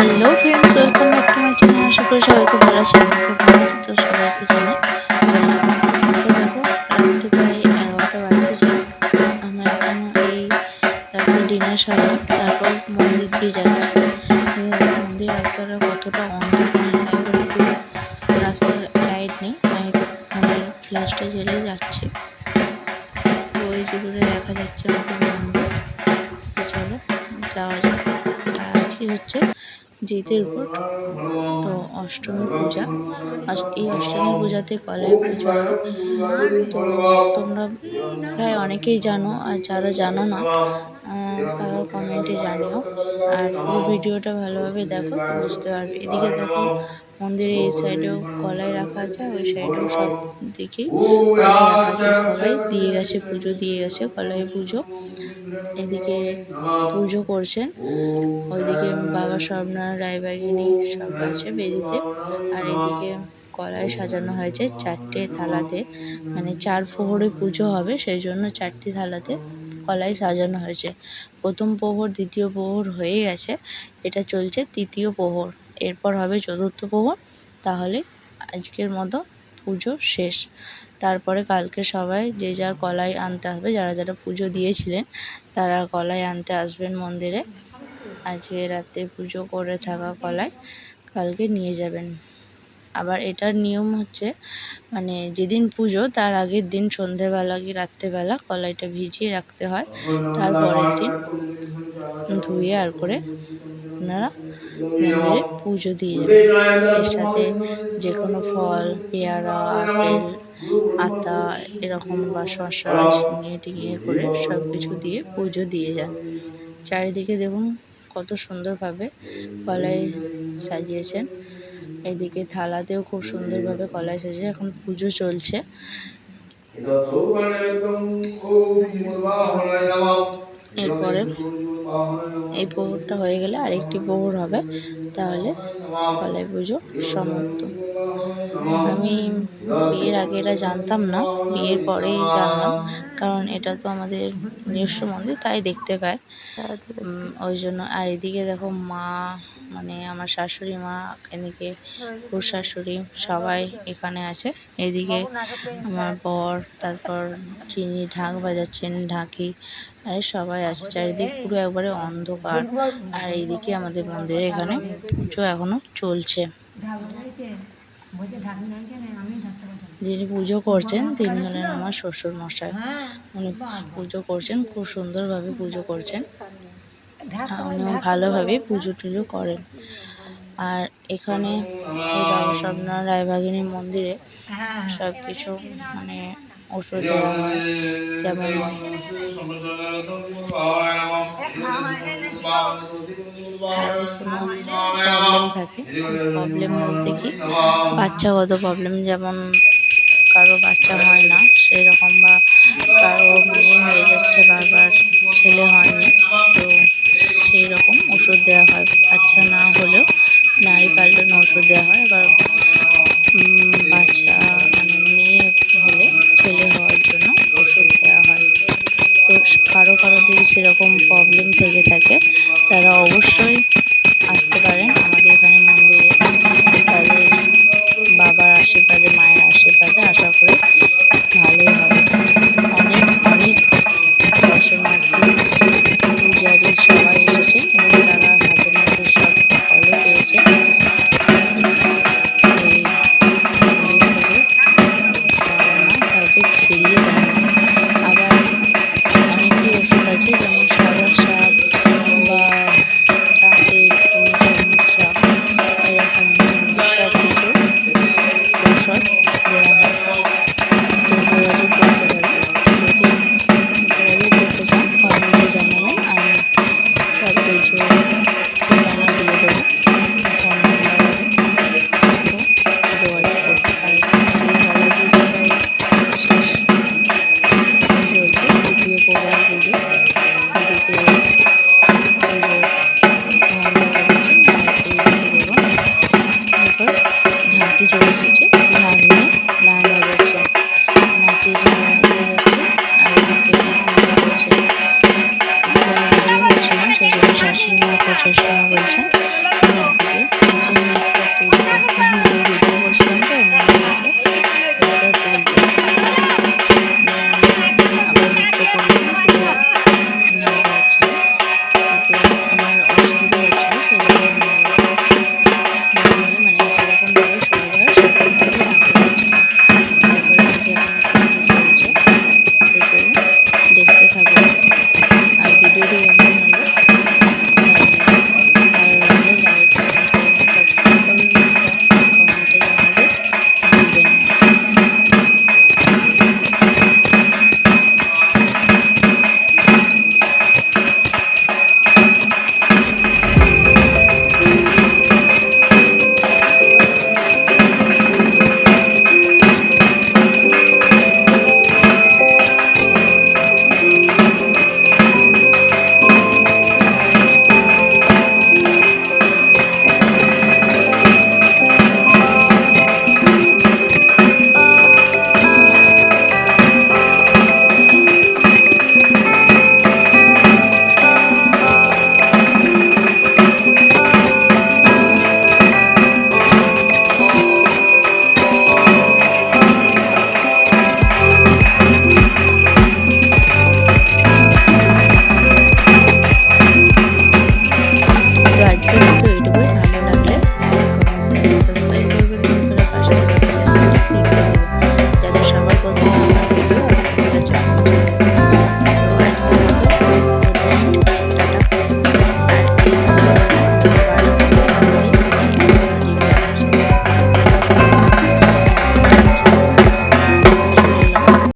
Hello friends welcome back to my channel আশা করি সবাই খুব ভালো আমি খুব ভালো আছি, তো সবাইকে জানাই। দেখো রাত্রি প্রায় এগারোটা বাড়িতে যাই আমরা এখনও এই ডিনার সারলাম তারপর মন্দির দিয়ে যাচ্ছি। মন্দির রাস্তাটা কতটা অন্ধকার একটু রাস্তায় লাইট নেই। আমি মানে ফ্ল্যাশটা জ্বেলে তো ওই দেখা যাচ্ছে আমাদের মন্দির চলো, যাওয়া যাক। আজকে হচ্ছে জিতের উপর। তো অষ্টমী পূজা। এই অষ্টমী পূজাতে কলাই পুজো তো তোমরা প্রায় অনেকেই জানো, আর যারা জানো না তারা কমেন্টে জানিও। আর ভিডিওটা ভালোভাবে দেখো, বুঝতে পারবে। এদিকে দেখো মন্দিরে এই সাইডেও কলাই রাখা আছে ওই সাইডেও সব দিকেই কলাই রাখা আছে সবাই। দিয়ে গেছে পুজো দিয়ে গেছে কলাই পুজো। এদিকে পুজো করছেন। ওইদিকে বাবা স্বপ্নার রায়বাগিনী সব আছে বেদিতে। আর এদিকে কলাই সাজানো হয়েছে চারটে থালাতে। মানে চার প্রহরে পুজো হবে সেই জন্য চারটি থালাতে কলাই সাজানো হয়েছে। প্রথম প্রহর দ্বিতীয় প্রহর হয়ে গেছে। এটা চলছে তৃতীয় প্রহর। এরপর হবে চতুর্থ প্রহর তাহলে আজকের মতো পুজো শেষ। তারপরে কালকে সবাই যে যার কলাই আনতে হবে যারা যারা পুজো দিয়েছিলেন, তারা কলাই আনতে আসবেন মন্দিরে। আজকে রাতে পুজো করে থাকা কলাই কালকে নিয়ে যাবেন। আবার এটার নিয়ম হচ্ছে মানে যেদিন পুজো, তার আগের দিন সন্ধেবেলা কি রাত্রেবেলা কলাইটা ভিজিয়ে রাখতে হয়। তারপরের দিন ধুয়ে আর করে ওনারা মন্দিরে পুজো দিয়ে যাবেন এর সাথে যে কোনো ফল, পেয়ারা, আপেল, আতা, এরকম বা শসা ঝিঙে টিঙে করে সব কিছু দিয়ে পুজো দিয়ে যান। চারিদিকে দেখুন কত সুন্দরভাবে কলাই সাজিয়েছেন। এদিকে থালাতেও খুব সুন্দরভাবে কলাই সাজিয়ে এখন পুজো চলছে। এরপরে এই পুকুরটা হয়ে গেলে আরেকটি পুকুর হবে, তাহলে কলাই পুজো সমাপ্ত। আমি বিয়ের আগে এটা জানতাম না, বিয়ের পরেই জানলাম, কারণ এটা তো আমাদের নিজস্ব মন্দির, তাই দেখতে পায়। ওই জন্য আর এদিকে দেখো মা মানে আমার শাশুড়ি মা এদিকে ফুর শাশুড়ি সবাই এখানে আছে। এদিকে আমার বর তারপর চিনি ঢাক বাজাচ্ছেন ঢাকি আর সবাই আছে চারিদিক পুরো একবারে অন্ধকার। আর এইদিকে আমাদের মন্দিরে এখানে পুজো এখনও চলছে। যিনি পুজো করছেন তিনি হলেন আমার শ্বশুর মশাই উনি পুজো করছেন খুব সুন্দরভাবে পুজো করছেন। উনিও ভালোভাবে পুজো টুজো করেন। আর এখানে এই বাবা স্বপ্নার রায়বাগিনী মন্দিরে সব কিছু মানে ওষুধ দেওয়া হয় যেমন প্রবলেম থাকে প্রবলেম বলতে কি বাচ্চাগত প্রবলেম যেমন কারও বাচ্চা হয় না সেরকম বা কারও মেয়ে হয়ে যাচ্ছে বারবার ছেলে হয়নি তো সেই রকম ওষুধ দেওয়া হয়। বাচ্চা না হলেও নারী পাল্টানো ওষুধ দেওয়া হয়। আবার বাচ্চা মানে মেয়ে হলে ছেলে হওয়ার জন্য ওষুধ দেওয়া হয়। তো কারও কারও যদি সেরকম প্রবলেম থেকে থাকে, তারা অবশ্যই আসতে পারেন আমাদের এখানে মন্দিরে। তাদের বাবার আশীর্বাদে, মায়ের আশীর্বাদে আশা করি ভালো পঞ্চাশ টাকা বলছেন।